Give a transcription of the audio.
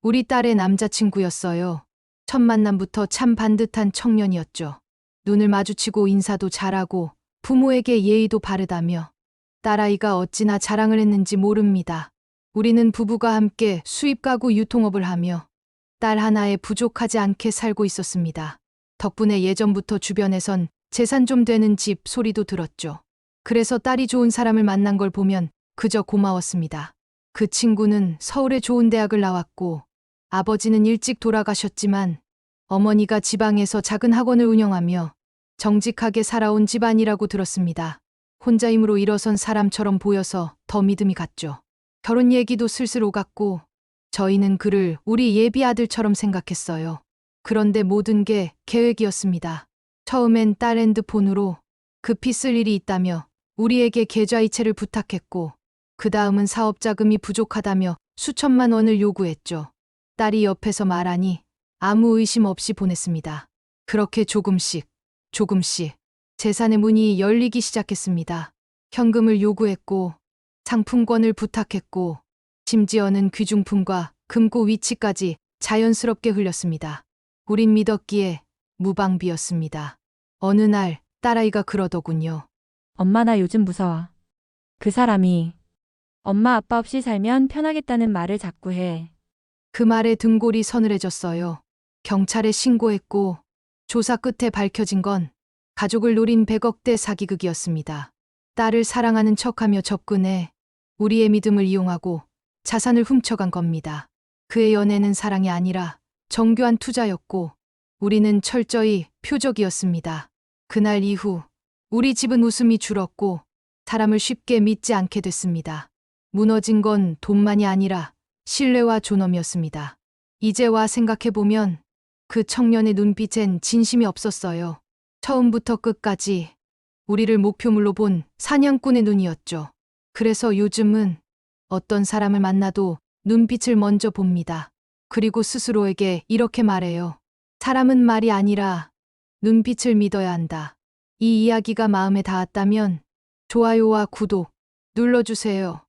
우리 딸의 남자친구였어요. 첫 만남부터 참 반듯한 청년이었죠. 눈을 마주치고 인사도 잘하고 부모에게 예의도 바르다며 딸아이가 어찌나 자랑을 했는지 모릅니다. 우리는 부부가 함께 수입 가구 유통업을 하며 딸 하나에 부족하지 않게 살고 있었습니다. 덕분에 예전부터 주변에선 재산 좀 되는 집 소리도 들었죠. 그래서 딸이 좋은 사람을 만난 걸 보면 그저 고마웠습니다. 그 친구는 서울의 좋은 대학을 나왔고 아버지는 일찍 돌아가셨지만 어머니가 지방에서 작은 학원을 운영하며 정직하게 살아온 집안이라고 들었습니다. 혼자 힘으로 일어선 사람처럼 보여서 더 믿음이 갔죠. 결혼 얘기도 슬슬 오갔고 저희는 그를 우리 예비 아들처럼 생각했어요. 그런데 모든 게 계획이었습니다. 처음엔 딸 핸드폰으로 급히 쓸 일이 있다며 우리에게 계좌이체를 부탁했고 그 다음은 사업 자금이 부족하다며 수천만 원을 요구했죠. 딸이 옆에서 말하니 아무 의심 없이 보냈습니다. 그렇게 조금씩, 조금씩 재산의 문이 열리기 시작했습니다. 현금을 요구했고 상품권을 부탁했고 심지어는 귀중품과 금고 위치까지 자연스럽게 흘렸습니다. 우린 믿었기에 무방비였습니다. 어느 날 딸아이가 그러더군요. 엄마 나 요즘 무서워. 그 사람이 엄마 아빠 없이 살면 편하겠다는 말을 자꾸 해. 그 말에 등골이 서늘해졌어요. 경찰에 신고했고 조사 끝에 밝혀진 건 가족을 노린 100억대 사기극이었습니다. 딸을 사랑하는 척하며 접근해 우리의 믿음을 이용하고 자산을 훔쳐간 겁니다. 그의 연애는 사랑이 아니라 정교한 투자였고 우리는 철저히 표적이었습니다. 그날 이후 우리 집은 웃음이 줄었고 사람을 쉽게 믿지 않게 됐습니다. 무너진 건 돈만이 아니라 신뢰와 존엄이었습니다. 이제와 생각해보면 그 청년의 눈빛엔 진심이 없었어요. 처음부터 끝까지 우리를 목표물로 본 사냥꾼의 눈이었죠. 그래서 요즘은 어떤 사람을 만나도 눈빛을 먼저 봅니다. 그리고 스스로에게 이렇게 말해요. 사람은 말이 아니라 눈빛을 믿어야 한다. 이 이야기가 마음에 닿았다면 좋아요와 구독 눌러주세요.